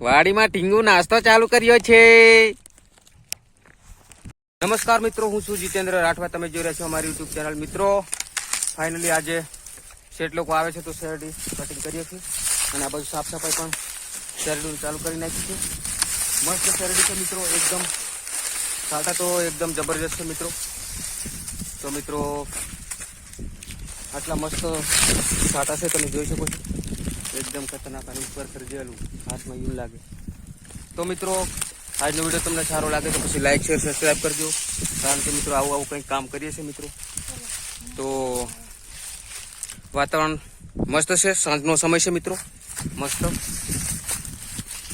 વાડીમાં ટીંગુ નાસ્તો ચાલુ કર્યો છે. નમસ્કાર મિત્રો, હું છું જીતેન્દ્ર રાઠવા. તમે જોઈ રહ્યા છો અમારી યુટ્યુબ ચેનલ. મિત્રો ફાઇનલી આજે શેઠ લોકો આવે છે તો શેરડી કટિંગ કરીએ છીએ. અને આ બધું સાફ સફાઈ પણ શેરડીનું ચાલુ કરી નાખી છે. મસ્ત શેરડી છે મિત્રો, એકદમ સાટા તો એકદમ જબરજસ્ત છે મિત્રો. તો મિત્રો, આટલા મસ્ત સાટા છે તમે જોઈ શકો છો. એકદમ ખતરનાક અને ઉપર સર્જેલું હાથમાં એવું લાગે. તો મિત્રો, આજનો વીડિયો તમને સારો લાગે તો પછી લાઈક શેર સબસ્ક્રાઈબ કરજો. કારણ કે મિત્રો, આવું આવું કંઈક કામ કરીએ છીએ મિત્રો. તો વાતાવરણ મસ્ત છે. સાંજનો સમય છે મિત્રો. મસ્ત.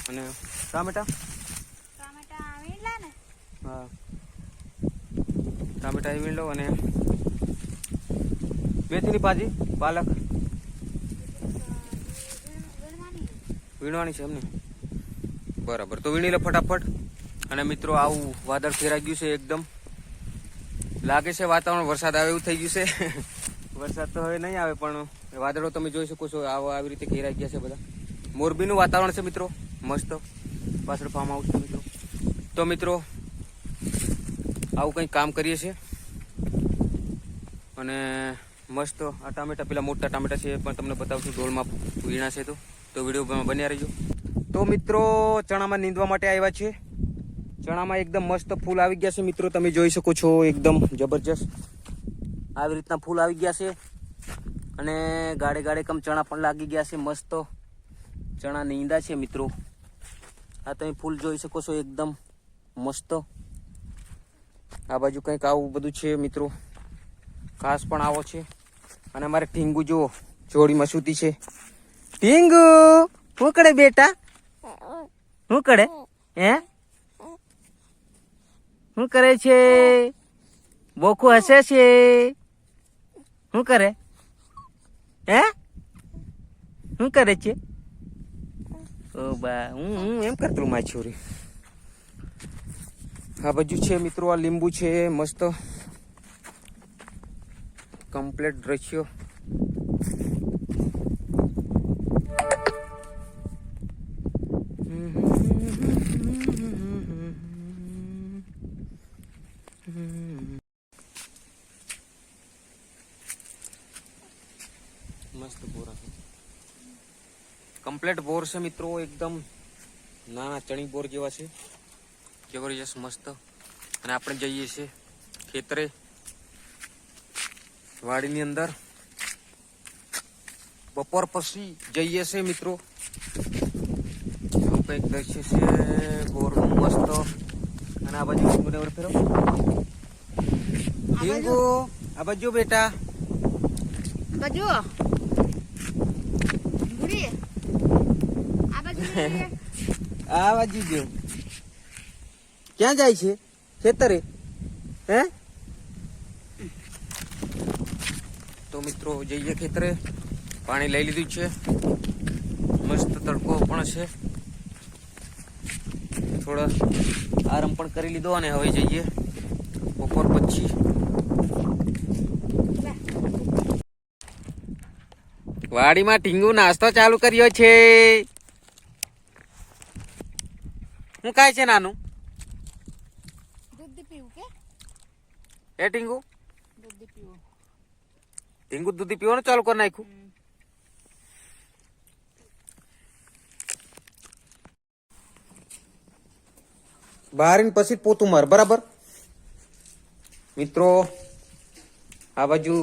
અને ટામેટા હા. ટામેટા વીણ લો અને મેથીની ભાજી? પાલક વીણવાની વીણવાની છે એમને. બરાબર. તો વીણી લો ફટાફટ. અને મિત્રો, આવું વાદળ ફેરાઈ ગયું છે એકદમ. લાગે છે વાતાવરણ વરસાદ આવે એવું થઈ ગયું છે. વરસાદ તો હવે નહીં આવે, પણ વાદળો તમે જોઈ શકો છો, આવો આવી રીતે ઘેરાઈ ગયા છે બધા. મોરબીનું વાતાવરણ છે મિત્રો. મસ્ત. પાછળ ફાર્મ હાઉસ છે મિત્રો. તો મિત્રો, આવું કંઈક કામ કરીએ છીએ. અને મસ્ત આ ટામેટા, પેલા મોટા ટામેટા છે પણ તમને બતાવશું ઢોળમાં વીણા છે તો. તો વીડિયો બન્યા રહેજો. તો મિત્રો, ચણામાં નીંદવા માટે આવ્યા છે. ચણામાં એકદમ મસ્ત ફૂલ આવી ગયા છે. મિત્રો, તમે જોઈ શકો છો, એકદમ જબરજસ્ત આવી રીતના ફૂલ આવી ગયા છે. અને ગાડે ગાડે કમ ચણા પણ લાગી ગયા છે. મસ્ત ચણા નીંદા છે, મિત્રો. આ તમે ફૂલ જોઈ શકો છો, એકદમ મસ્ત. આ બાજુ કંઈક આવું બધું છે, મિત્રો. ઘાસ પણ આવો છે. અને અમારે ઠીંગુ જુઓ, જોડીમાં સૂતી છે. ટીંગુ. શું કરે બેટા? શું કરે હે? શું કરે છે? બોખું હસે છે? શું કરે? હે? શું કરે છે? ઓ બા, હું હું એમ કરતું માછુરી છોરી. આ બાજુ છે મિત્રો, આ લીંબુ છે, મસ્ત. કમ્પ્લેટ દ્રશ્યો. મસ્ત બોરા છે કમ્પ્લેટ બોર છે મિત્રો એકદમ નાના ચણી બોર જેવા છે. જબરજસ્ત મસ્ત. અને આપણે જઈએ છીએ ખેતરે વાડીની અંદર. બપોર પછી જઈએ છે મિત્રો. કંઈક દ્રશ્ય છે બોરનું મસ્ત. અને આ બાજુ હિંગુ ને ફેરો. હિંગુ આ બાજુ બેટા. બાજુ આ વાજી ગયો ક્યાં જાય છે? ખેતરે? હે? તો મિત્રો, જઈએ ખેતરે. પાણી લઈ લીધું છે. મસ્ત તડકો પણ છે. થોડા આરામ પણ કરી લીધો અને હવે જઈએ બપોર પછી. વાડીમાં ટીંગુ નાસ્તો ચાલુ કર્યો છે. હું કાય છે નાનું? દૂધ પીવું કે? એ ટીંગુ? દૂધ પીવું. ટીંગુ દૂધી પીવાનું ચાલુ કરી નાખ્યું? બહાર આવીને પછી જ પોતું માર બરાબર? મિત્રો આ બાજુ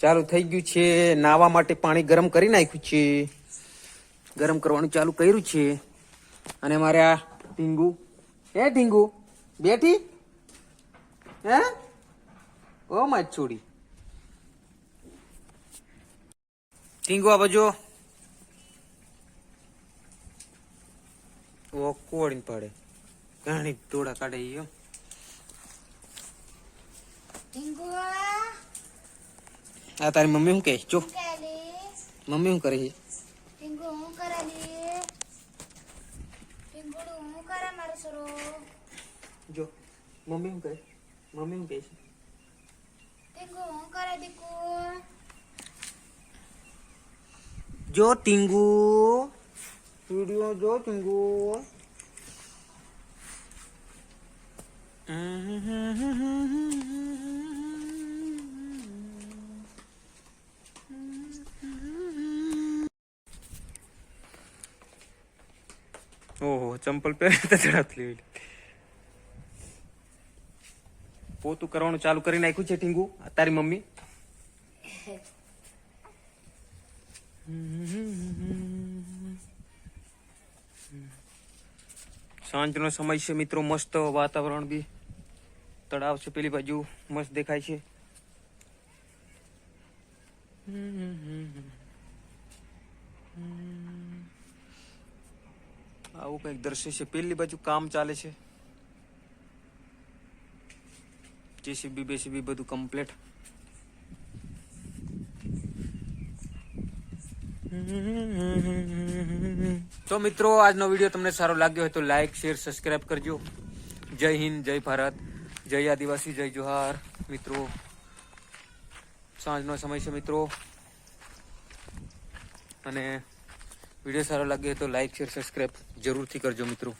ચાલુ થઈ ગયું છે નાવા માટે પાણી ગરમ કરી નાખ્યું છે. ગરમ કરવાનું ચાલુ કર્યું છે. અને મારે આ ટીંગુ હે ટીંગુ બેઠી? હે? ઓ માચ છોડી ટીંગુ આ બાજુ. ઓ કોડીને પડે. ઘણી ટોળા કાઢે એમ આ? તારી મમ્મી શું કે જો. મમ્મી શું કરે છે ટીંગુ હું કરેલી ટીંગુડું હું કરે મારું સરો જો મમ્મી શું કહે મમ્મી શું કહે છે ટીંગુ હું કરે દીકુ જો ટીંગુ વીડિયો જો ટીંગુ ઓહો ચંપલ પહેરી તો ચડાતલી પોતું કરવાનું ચાલુ કરી નાખ્યું છે ટીંગુ, તારી મમ્મી. સાંજનો સમય છે મિત્રો, મસ્ત વાતાવરણ બી. તળાવ છે પેલી બાજુ, મસ્ત દેખાય છે. આવું કંઈક છે. પેલી બાજુ કામ ચાલે છે. જેસીબી બેસીબી બધું કમ્પ્લીટ તો મિત્રો, આજનો વીડિયો તમને સારો લાગ્યો હોય તો લાઈક શેર સબસ્ક્રાઈબ કરજો. જય હિન્દ, જય ભારત, જય આદિવાસી, જય જોહાર. મિત્રો, સાંજનો સમય છે મિત્રો. અને વીડિયો સારો લાગે તો લાઈક શેર સબસ્ક્રાઈબ જરૂરથી કરજો મિત્રો.